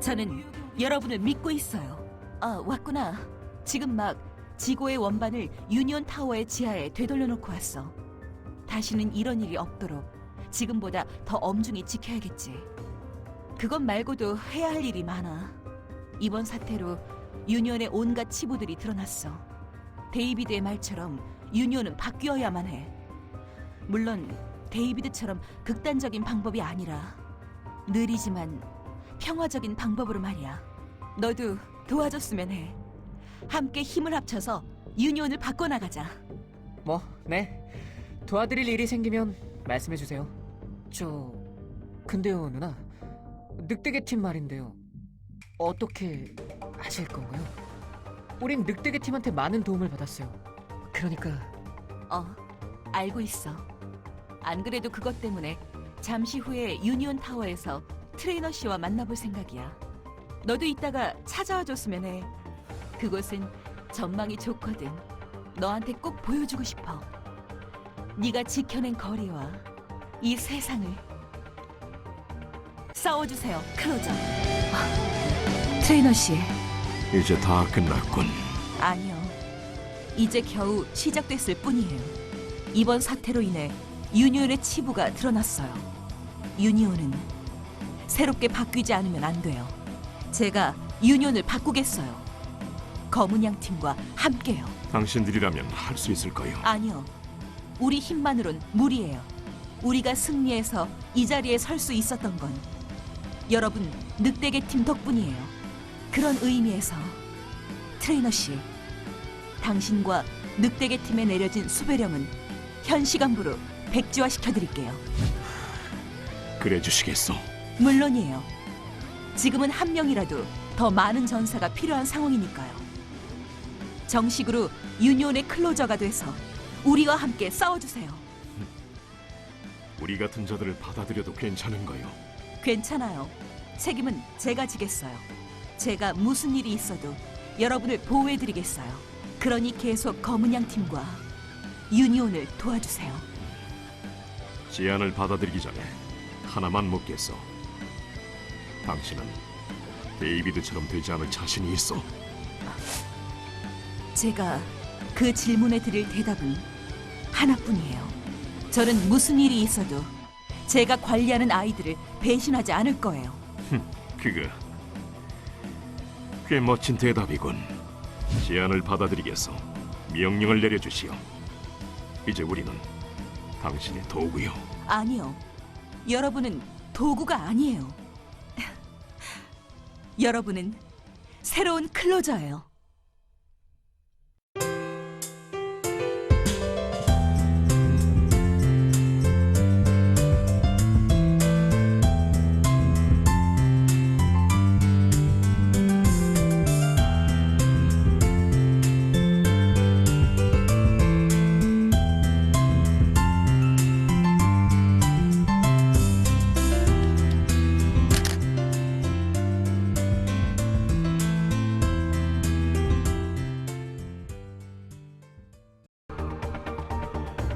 저는 여러분을 믿고 있어요. 아, 왔구나. 지금 막 지고의 원반을 유니온 타워의 지하에 되돌려 놓고 왔어. 다시는 이런 일이 없도록 지금보다 더 엄중히 지켜야겠지. 그것 말고도 해야 할 일이 많아. 이번 사태로 유니온의 온갖 치부들이 드러났어. 데이비드의 말처럼 유니온은 바뀌어야만 해. 물론 데이비드처럼 극단적인 방법이 아니라 느리지만 평화적인 방법으로 말이야. 너도 도와줬으면 해. 함께 힘을 합쳐서 유니온을 바꿔나가자. 뭐, 네. 도와드릴 일이 생기면 말씀해 주세요. 저 근데요, 누나. 늑대계 팀 말인데요. 어떻게 하실 건가요? 우린 늑대계 팀한테 많은 도움을 받았어요. 그러니까 어, 알고 있어. 안 그래도 그것 때문에 잠시 후에 유니온 타워에서 트레이너 씨와 만나볼 생각이야. 너도 이따가 찾아와 줬으면 해. 그곳은 전망이 좋거든. 너한테 꼭 보여주고 싶어. 네가 지켜낸 거리와 이 세상을 싸워주세요, 클로저. 아, 트레이너 씨. 이제 다 끝났군. 아니요. 이제 겨우 시작됐을 뿐이에요. 이번 사태로 인해 유니온의 치부가 드러났어요. 유니온은 새롭게 바뀌지 않으면 안 돼요. 제가 유니온을 바꾸겠어요. 검은 양 팀과 함께요. 당신들이라면 할 수 있을까요? 아니요. 우리 힘만으론 무리예요. 우리가 승리해서 이 자리에 설 수 있었던 건 여러분 늑대계 팀 덕분이에요. 그런 의미에서 트레이너 씨, 당신과 늑대계 팀에 내려진 수배령은 현 시간부로 백지화 시켜드릴게요. 그래 주시겠소. 물론이에요. 지금은 한 명이라도 더 많은 전사가 필요한 상황이니까요. 정식으로 유니온의 클로저가 돼서 우리와 함께 싸워주세요. 우리 같은 자들을 받아들여도 괜찮은가요? 괜찮아요. 책임은 제가 지겠어요. 제가 무슨 일이 있어도 여러분을 보호해드리겠어요. 그러니 계속 검은 양 팀과 유니온을 도와주세요. 제안을 받아들이기 전에 하나만 묻겠소. 당신은 데이비드처럼 되지 않을 자신이 있어. 제가 그 질문에 드릴 대답은 하나뿐이에요. 저는 무슨 일이 있어도 제가 관리하는 아이들을 배신하지 않을 거예요. 그거 꽤 멋진 대답이군. 제안을 받아들이겠소. 명령을 내려주시오. 이제 우리는 당신의 도구요. 아니요. 여러분은 도구가 아니에요. 여러분은 새로운 클로저예요.